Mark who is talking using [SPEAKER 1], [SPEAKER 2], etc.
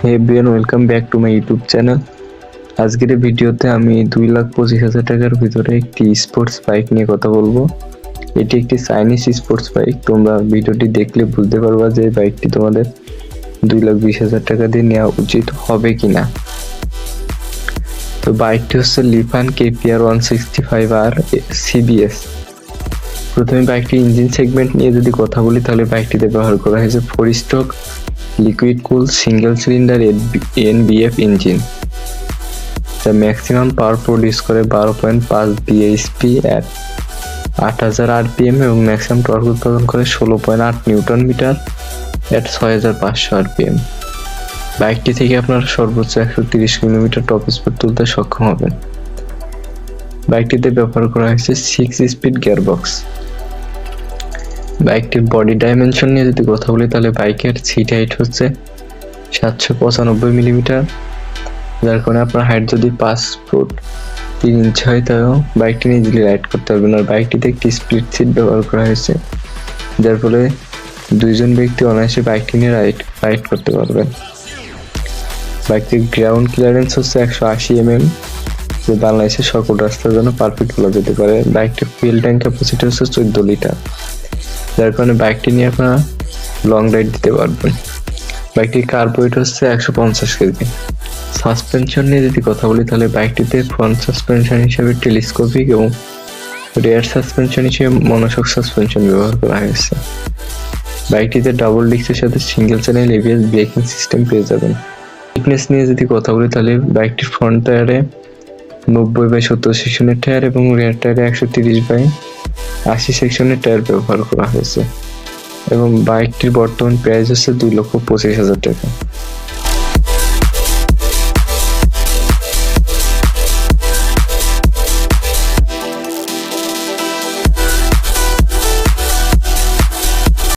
[SPEAKER 1] Hey welcome back to my YouTube channel আজকের ভিডিওতে আমি দুই লাখ পঁচিশ হাজার টাকার ভিতরে একটি স্পোর্টস বাইক নিয়ে কথা বলব। এটি একটি চাইনিজ স্পোর্টস বাইক তোমরা ভিডিওটি দেখলে বুঝতে পারবা যে বাইকটি তোমাদের দুই লাখ বিশ হাজার টাকা দিয়ে নেওয়া উচিত হবে কি না তো বাইকটি হচ্ছে Lifan KPR one sixty five R CBS প্রথমে বাইকটি ইঞ্জিন সেগমেন্ট নিয়ে যদি কথা বলি, তাহলে বাইকটিতে ব্যবহার করা হয়েছে four stroke liquid cool single cylinder NBF engine যা ম্যাক্সিমাম পাওয়ার প্রডিউস করে বারো পয়েন্ট পাঁচ বিএইচপি অ্যাট আট হাজার আরপিএম এবং ম্যাক্সিমাম টর্ক উৎপাদন করে ষোলো পয়েন্ট আট নিউটন মিটার অ্যাট ছয় হাজার পাঁচশো আরপিএম বাইকটি থেকে আপনার সর্বোচ্চ একশো তিরিশ কিলোমিটার টপ স্পিড তুলতে সক্ষম হবেন। বাইকটিতে ব্যবহার করা হয়েছে সিক্স স্পিড গিয়ারবক্স বাইকটির বডি ডাইমেনশন নিয়ে যদি কথা বলি, তাহলে বাইকের সিট হাইট হচ্ছে সাতশো পঁচানব্বই মিলিমিটার যার কারণে আপনার হাইট যদি পাঁচ ফুট তিন ইঞ্চ হয়, তাও বাইকটি ইজিলি রাইড করতে পারবেন। আর বাইকটিতে একটি স্প্লিট সিট ব্যবহার করা হয়েছে, যার ফলে দুইজন ব্যক্তি অনায়াসে বাইকটি নিয়ে রাইড রাইড করতে পারবেন। বাইকটির গ্রাউন্ড ক্লিয়ারেন্স হচ্ছে একশো আশি এমএম যে বাংলাদেশের সকল রাস্তার জন্য পারফেক্ট বলা যেতে পারে। বাইকটির ফুয়েল ট্যাঙ্ক ক্যাপাসিটি হচ্ছে চোদ্দ লিটার। যার কারণে বাইকটি নিয়ে আপনারা লং রাইড দিতে পারবেন। বাইকটির কার্বোয়েট হচ্ছে একশো পঞ্চাশ কেজি সাসপেনশন নিয়ে যদি কথা বলি, তাহলে বাইকটিতে ফ্রন্ট সাসপেনশন হিসেবে টেলিস্কোপিক এবং রেয়ার সাসপেনশন হিসেবে মনোসক সাসপেনশন ব্যবহার করা হয়েছে। বাইকটিতে ডাবল ডিস্কের সাথে single channel ABS braking system পেয়ে যাবেন। ফিটনেস নিয়ে যদি কথা বলি, তাহলে বাইকটির ফ্রন্ট টায়ারে নব্বই বাই সত্তর সেকশনের টায়ার এবং রেয়ার টায়ারে একশো তিরিশ বাই আশি সেকশনের টায়ার ব্যবহার করা হয়েছে। এবং বাইকটির বর্তমান প্রাইস হচ্ছে দুই লক্ষ পঁচিশ হাজার টাকা।